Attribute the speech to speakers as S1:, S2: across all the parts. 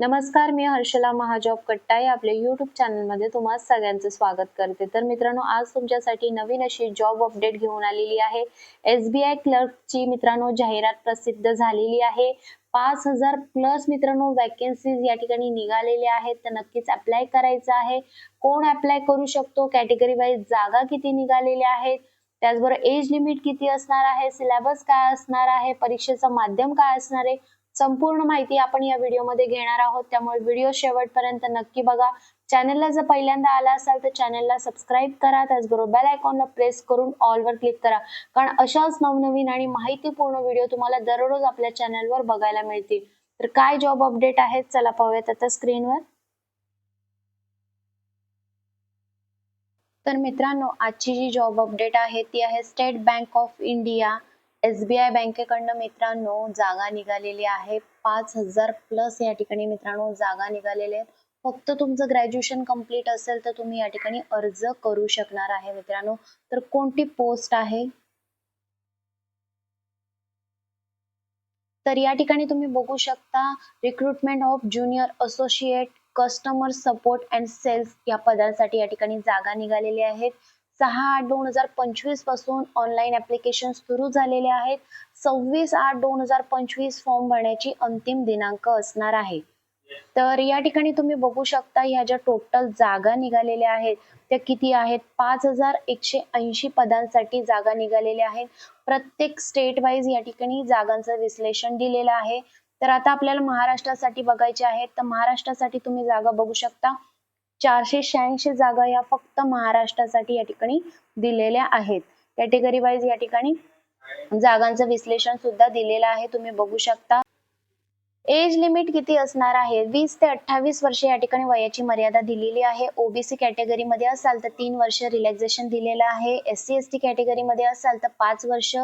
S1: नमस्कार मी हर्षला महाजॉब कट्टाई. आपले आपल्या युट्यूब चॅनलमध्ये तुम्हा सगळ्यांचं स्वागत करते. तर मित्रांनो आज तुमच्यासाठी नवीन अशी जॉब अपडेट घेऊन आलेली आहे. एस बी आय क्लर्कची मित्रांनो जाहिरात प्रसिद्ध झालेली आहे. पाच हजार प्लस मित्रांनो वॅकन्सीज या ठिकाणी निघालेल्या आहेत. तर नक्कीच अप्लाय करायचं आहे. कोण अप्लाय करू शकतो? कॅटेगरी वाईज जागा किती निघालेल्या आहेत? त्याचबरोबर एज लिमिट किती असणार आहे? सिलेबस काय असणार आहे? परीक्षेचं माध्यम काय असणार आहे? संपूर्ण माहिती आपण या व्हिडिओमध्ये घेणार आहोत. त्यामुळे व्हिडिओ शेवटपर्यंत नक्की बघा. चॅनलला जर पहिल्यांदा आला असाल तर चॅनलला सबस्क्राईब करा. त्याचबरोबर बेल आयकॉनला प्रेस करून ऑलवर क्लिक करा. कारण अशाच नवनवीन आणि माहितीपूर्ण व्हिडिओ तुम्हाला दररोज आपल्या चॅनलवर बघायला मिळतील. तर काय जॉब अपडेट आहेत? चला पाहूयात आता स्क्रीनवर तर मित्रांनो आजची जी जॉब अपडेट आहे ती आहे State Bank of India S B I बँकेकडनं मित्रांनो जागा निघालेली आहे. पाच हजार प्लस या ठिकाणी मित्रांनो जागा निघालेल्या आहेत. फक्त तुमचं ग्रॅज्युएशन कंप्लीट असेल तर तुम्ही या ठिकाणी अर्ज करू शकणार आहे मित्रांनो. तर कोणती पोस्ट आहे? तर या ठिकाणी तुम्ही बघू शकता recruitment of junior associate customer support and sales या पदांसाठी या ठिकाणी जागा निघालेल्या आहेत. सहा आठ दोन हजार पंचवीसपासून ऑनलाईन ऍप्लिकेशन सुरू झालेले आहेत. सव्वीस आठ दोन हजार पंचवीस फॉर्म भरण्याची अंतिम दिनांक असणार आहे. तर या ठिकाणी तुम्ही बघू शकता ह्या ज्या टोटल जागा निघालेल्या आहेत त्या किती आहेत? पाच हजार एकशे ऐंशी पदांसाठी जागा निघालेल्या आहेत. प्रत्येक स्टेट वाईज या ठिकाणी जागांचं विश्लेषण दिलेलं आहे. तर आता आपल्याला महाराष्ट्रासाठी बघायचे आहेत तर महाराष्ट्रासाठी तुम्ही जागा बघू शकता. चारशे शहाऐंशी जागा या फक्त महाराष्ट्रासाठी या ठिकाणी दिलेल्या आहेत. कॅटेगरी वाईज या ठिकाणी जागांचं विश्लेषण सुद्धा दिलेलं आहे. तुम्ही बघू शकता. एज लिमिट किती असणार आहे? वीस ते अठ्ठावीस वर्ष या ठिकाणी वयाची मर्यादा दिलेली आहे. ओबीसी कॅटेगरी मध्ये असाल तर तीन वर्ष रिलॅक्झेशन दिलेलं आहे. S C S T category मध्ये असाल तर पाच वर्ष.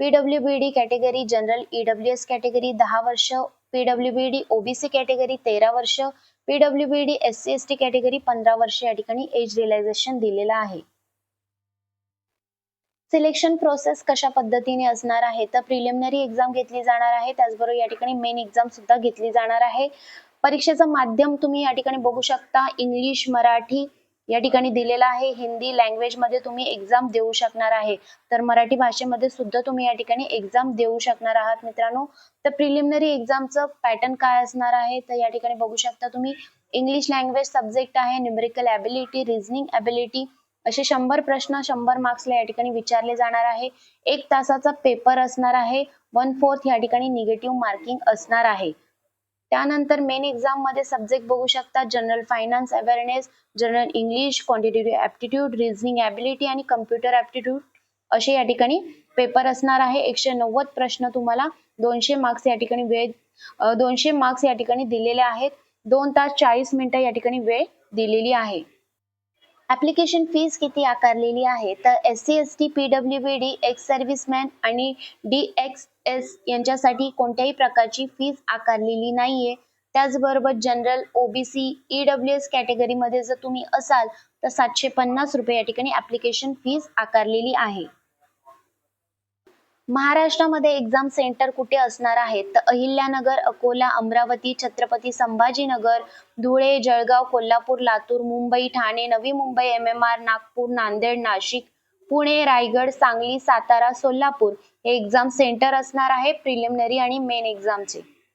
S1: PW B D category general EW S category दहा वर्ष. पीडब्ल्यूबीडी डी ओबीसी कॅटेगरी तेरा वर्ष PWBD D S C S T category पंधरा वर्ष या ठिकाणी एज रिलायझेशन दिलेलं आहे. सिलेक्शन प्रोसेस कशा पद्धतीने असणार आहे? तर प्रिलिमिनरी एक्झाम घेतली जाणार आहे. त्याचबरोबर या ठिकाणी मेन एक्झाम सुद्धा घेतली जाणार आहे. परीक्षेचं माध्यम तुम्ही या ठिकाणी बघू शकता. इंग्लिश मराठी या ठिकाणी दिलेला आहे. हिंदी लँग्वेजमध्ये तुम्ही एक्झाम देऊ शकणार आहे. तर मराठी भाषेमध्ये सुद्धा तुम्ही या ठिकाणी एक्झाम देऊ शकणार आहात मित्रांनो. तर प्रिलिमिनरी एक्झामचं पॅटर्न काय असणार आहे? तर या ठिकाणी बघू शकता तुम्ही. इंग्लिश लँग्वेज सब्जेक्ट आहे. न्युमेरिकल ॲबिलिटी रिझनिंग ॲबिलिटी असे शंभर प्रश्न शंभर मार्क्सला या ठिकाणी विचारले जाणार आहे. एक तासाचा पेपर असणार आहे. वन फोर्थ या ठिकाणी निगेटिव्ह मार्किंग असणार आहे. त्यानंतर मेन एक्झाममध्ये सब्जेक्ट बघू शकता general finance awareness general English quantitative aptitude reasoning ability आणि कम्प्युटर ऍप्टिट्यूड असे या ठिकाणी पेपर असणार आहे. एकशे नव्वद प्रश्न तुम्हाला दोनशे मार्क्स या ठिकाणी वेळ दोनशे मार्क्स या ठिकाणी दिलेले आहेत. दोन तास चाळीस मिनिटं या ठिकाणी वेळ दिलेली आहे. ऍप्लिकेशन फीस किती आकारलेली आहे? तर S C S T P W B D ex serviceman आणि डी एक्स एस यांच्यासाठी कोणत्याही प्रकारची फीस आकारलेली नाहीये. त्याचबरोबर जनरल ओबीसी ईडब्ल्यू एस कॅटेगरीमध्ये जर तुम्ही असाल तर सातशे पन्नास रुपये या ठिकाणी ऍप्लिकेशन फीस आकारलेली आहे. महाराष्ट्रामध्ये एक्झाम सेंटर कुठे असणार आहेत? तर Ahilyanagar Akola Amravati Chhatrapati Sambhajinagar Dhule Jalgaon Kolhapur Latur Mumbai Thane Navi Mumbai M M R Nagpur Nanded Nashik Pune Raigad Sangli Satara Solapur हे एक्झाम सेंटर असणार आहे प्रिलिमिनरी आणि मेन एक्झामचे